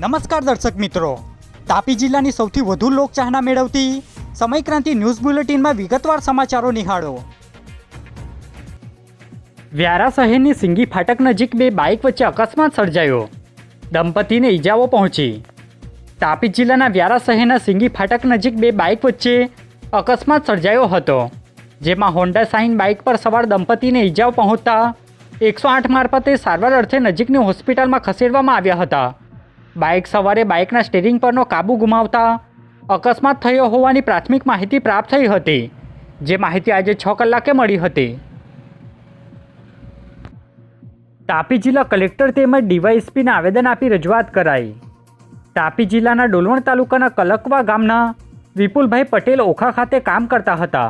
નમસ્કાર દર્શક મિત્રો. તાપી જિલ્લાની સૌથી વધુ લોકચાહના મેળવતી સમયક્રાંતિ ન્યૂઝ બુલેટિનમાં વિગતવાર સમાચારો નિહાળો. વ્યારા શહેરની સિંગી ફાટક નજીક બે બાઇક વચ્ચે અકસ્માત સર્જાયો. દંપતીને ઈજાઓ પહોંચી. તાપી જિલ્લાના વ્યારા શહેરના સિંગી ફાટક નજીક બે બાઇક વચ્ચે અકસ્માત સર્જાયો હતો, જેમાં હોન્ડા સાઇન બાઇક પર સવાર દંપતીને ઈજાઓ પહોંચતા એકસો આઠ મારફતે સારવાર અર્થે નજીકની હોસ્પિટલમાં ખસેડવામાં આવ્યા હતા. બાઇક સવારે બાઇકના સ્ટેરિંગ પરનો કાબુ ગુમાવતા અકસ્માત થયો હોવાની પ્રાથમિક માહિતી પ્રાપ્ત થઈ હતી, જે માહિતી આજે છ કલાકે મળી હતી. તાપી જિલ્લા કલેક્ટર તેમજ ડીવાયએસપીને આવેદન આપી રજૂઆત કરાઈ. તાપી જિલ્લાના ડોલવણ તાલુકાના કલકવા ગામના વિપુલભાઈ પટેલ ઓખા ખાતે કામ કરતા હતા.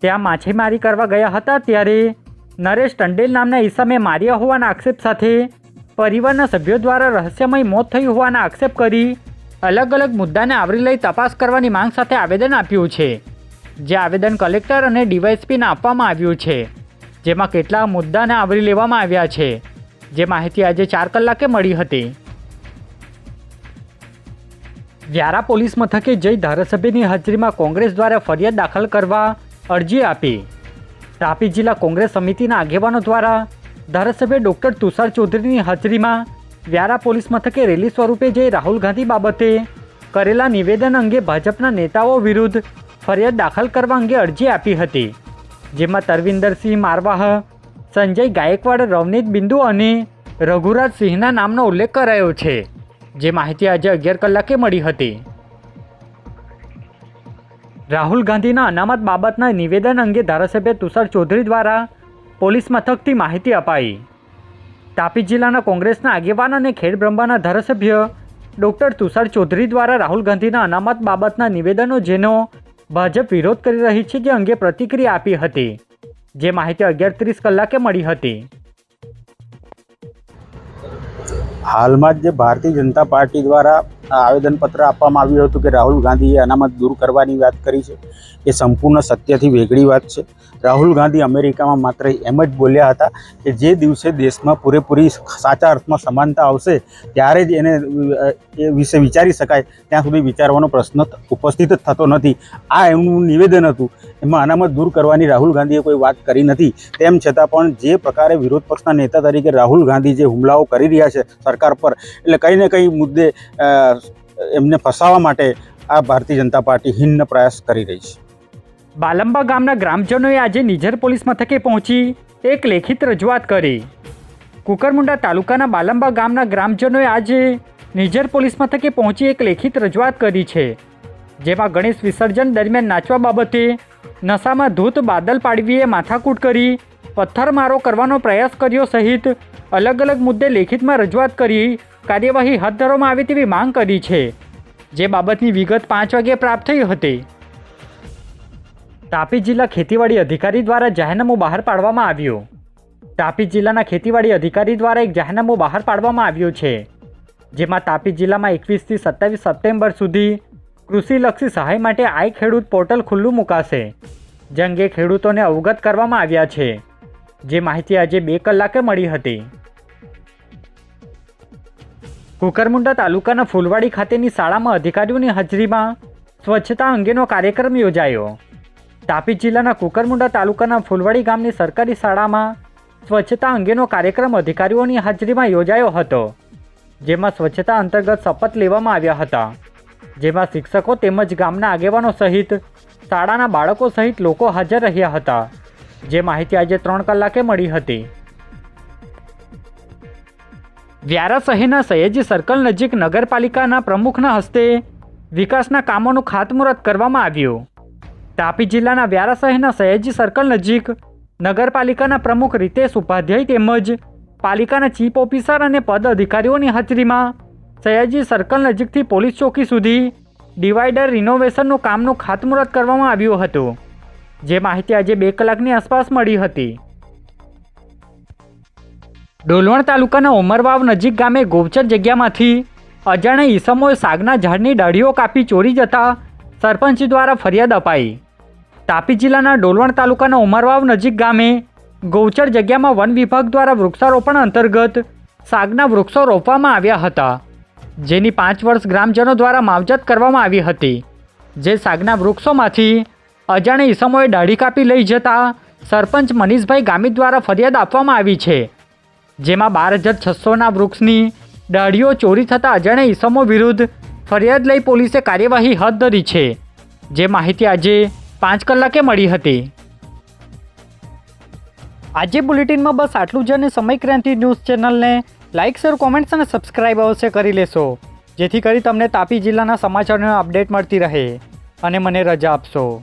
ત્યાં માછીમારી કરવા ગયા હતા ત્યારે નરેશ ટંડેલ નામના ઈસમે માર્યા હોવાના આક્ષેપ સાથે પરિવારના સભ્યો દ્વારા રહસ્યમય મોત થયું હોવાના આક્ષેપ કરી અલગ અલગ મુદ્દાને આવરી લઈ તપાસ કરવાની માંગ સાથે આવેદન આપ્યું છે, જે આવેદન કલેક્ટર અને ડીવાયએસપીને આપવામાં આવ્યું છે. જેમાં કેટલા મુદ્દાને આવરી લેવામાં આવ્યા છે, જે માહિતી આજે ચાર કલાકે મળી હતી. વ્યારા પોલીસ મથકે જઈ ધારાસભ્યની હાજરીમાં કોંગ્રેસ દ્વારા ફરિયાદ દાખલ કરવા અરજી આપી. તાપી જિલ્લા કોંગ્રેસ સમિતિના આગેવાનો દ્વારા ધારાસભ્ય ડૉક્ટર તુષાર ચૌધરીની હાજરીમાં વ્યારા પોલીસ મથકે રેલી સ્વરૂપે જઈ રાહુલ ગાંધી બાબતે કરેલા નિવેદન અંગે ભાજપના નેતાઓ વિરુદ્ધ ફરિયાદ દાખલ કરવા અંગે અરજી આપી હતી, જેમાં તરવિંદરસિંહ મારવાહ, સંજય ગાયકવાડ, રવનીત બિંદુ અને રઘુરાજ સિંહના નામનો ઉલ્લેખ કરાયો છે, જે માહિતી આજે અગિયાર કલાકે મળી હતી. રાહુલ ગાંધીના અનામત બાબતના નિવેદન અંગે ધારાસભ્ય તુષાર ચૌધરી દ્વારા પોલીસ મથકથી માહિતી અપાઈ. તાપી જિલ્લાના કોંગ્રેસના આગેવાન અને ખેડબ્રહ્માના ધારાસભ્ય ડૉક્ટર તુષાર ચૌધરી દ્વારા રાહુલ ગાંધીના અનામત બાબતના નિવેદનો જેનો ભાજપ વિરોધ કરી રહી છે જે અંગે પ્રતિક્રિયા આપી હતી, જે માહિતી અગિયાર ત્રીસ કલાકે મળી હતી. હાલમાં જે ભારતીય જનતા પાર્ટી દ્વારા આવેદનપત્ર આપવામાં આવ્યું હતું કે રાહુલ ગાંધીએ અનામત દૂર કરવાની વાત કરી છે. એ સંપૂર્ણ સત્યથી વેગળી વાત છે. રાહુલ ગાંધી અમેરિકામાં માત્ર એમ જ બોલ્યા હતા કે જે દિવસે દેશમાં પૂરેપૂરી સાચા અર્થમાં સમાનતા આવશે, ત્યારે જ એને એ વિશે વિચારી શકાય. ત્યાં સુધી વિચારવાનો પ્રશ્ન ઉપસ્થિત જ થતો નથી. આ એમનું નિવેદન હતું. એમાં અનામત દૂર કરવાની રાહુલ ગાંધીએ કોઈ વાત કરી નથી. તેમ છતાં પણ જે પ્રકારે વિરોધ પક્ષના નેતા તરીકે રાહુલ ગાંધી જે હુમલાઓ કરી રહ્યા છે સરકાર પર, એટલે કંઈ ને કંઈ મુદ્દે એમને ફસાવવા માટે આ ભારતીય જનતા પાર્ટી હિન્ન પ્રયાસ કરી રહી છે. બાલંબા ગામના ગ્રામજનોએ આજે નિઝર પોલીસ મથકે પહોંચી એક લેખિત રજૂઆત કરી. કુકરમુંડા તાલુકાના બાલંબા ગામના ગ્રામજનોએ આજે નિઝર પોલીસ મથકે પહોંચી એક લેખિત રજૂઆત કરી છે, જેમાં ગણેશ વિસર્જન દરમિયાન નાચવા બાબતે નશામાં ધૂત બાદલ પાડવીએ માથાકૂટ કરી પથ્થરમારો કરવાનો પ્રયાસ કર્યો સહિત અલગ અલગ મુદ્દે લેખિતમાં રજૂઆત કરી કાર્યવાહી હાથ ધરવામાં આવે તેવી માંગ કરી છે, જે બાબતની વિગત પાંચ વાગ્યે પ્રાપ્ત થઈ હતી. તાપી જિલ્લા ખેતીવાડી અધિકારી દ્વારા જાહેરનામું બહાર પાડવામાં આવ્યું. તાપી જિલ્લાના ખેતીવાડી અધિકારી દ્વારા એક જાહેરનામું બહાર પાડવામાં આવ્યું છે, જેમાં તાપી જિલ્લામાં એકવીસથી સત્તાવીસ સપ્ટેમ્બર સુધી કૃષિલક્ષી સહાય માટે આઈ ખેડૂત પોર્ટલ ખુલ્લું મુકાશે, જે અંગે ખેડૂતોને અવગત કરવામાં આવ્યા છે. જે માહિતી આજે બે કલાકે મળી હતી. કુકરમુંડા તાલુકાના ફૂલવાડી ખાતેની શાળામાં અધિકારીઓની હાજરીમાં સ્વચ્છતા અંગેનો કાર્યક્રમ યોજાયો. તાપી જિલ્લાના કુકરમુંડા તાલુકાના ફૂલવાડી ગામની સરકારી શાળામાં સ્વચ્છતા અંગેનો કાર્યક્રમ અધિકારીઓની હાજરીમાં યોજાયો હતો, જેમાં સ્વચ્છતા અંતર્ગત શપથ લેવામાં આવ્યા હતા. જેમાં શિક્ષકો તેમજ ગામના આગેવાનો સહિત શાળાના બાળકો સહિત લોકો હાજર રહ્યા હતા. જે માહિતી આજે ત્રણ કલાકે મળી હતી. વ્યારા શહેરના સયાજી સર્કલ નજીક નગરપાલિકાના પ્રમુખના હસ્તે વિકાસના કામોનું ખાતમુહૂર્ત કરવામાં આવ્યું. તાપી જિલ્લાના વ્યારા શહેરના સયાજી સર્કલ નજીક નગરપાલિકાના પ્રમુખ રીતેશ ઉપાધ્યાય તેમજ પાલિકાના ચીફ ઓફિસર અને પદ અધિકારીઓની હાજરીમાં સયાજી સર્કલ નજીકથી પોલીસ ચોકી સુધી ડિવાઈડર રિનોવેશનનું કામનું ખાતમુહૂર્ત કરવામાં આવ્યું હતું. જે માહિતી આજે બે કલાકની આસપાસ મળી હતી. ડોલવણ તાલુકાના ઉમરવાવ નજીક ગામે ગોવચર જગ્યામાંથી અજાણ્યા ઈસમોએ સાગના ઝાડની ડાળીઓ કાપી ચોરી જતા સરપંચ દ્વારા ફરિયાદ અપાઈ. તાપી જિલ્લાના ડોલવણ તાલુકાના ઉમરવાવ નજીક ગામે ગૌચર જગ્યામાં વન વિભાગ દ્વારા વૃક્ષારોપણ અંતર્ગત સાગના વૃક્ષો રોપવામાં આવ્યા હતા, જેની પાંચ વર્ષ ગ્રામજનો દ્વારા માવજત કરવામાં આવી હતી, જે સાગના વૃક્ષોમાંથી અજાણે ઈસમોએ દાઢી કાપી લઈ જતા સરપંચ મનીષભાઈ ગામિત દ્વારા ફરિયાદ આપવામાં આવી છે. જેમાં બાર હજાર છસોના વૃક્ષની દાઢીઓ ચોરી થતાં અજાણે ઈસમો વિરુદ્ધ ફરિયાદ લઈ પોલીસે કાર્યવાહી હાથ ધરી છે. જે માહિતી આજે પાંચ કલાકે મળી હતી. આજે બુલેટિનમાં બસ આટલું જ અને સમય ક્રાંતિ ન્યૂઝ ચેનલને લાઇક શેર, કોમેન્ટ્સ અને સબસ્ક્રાઇબ અવશ્ય કરી લેશો. જેથી કરી તમને તાપી જિલ્લાના સમાચારોની અપડેટ મળતી રહે. અને મને રજા આપશો.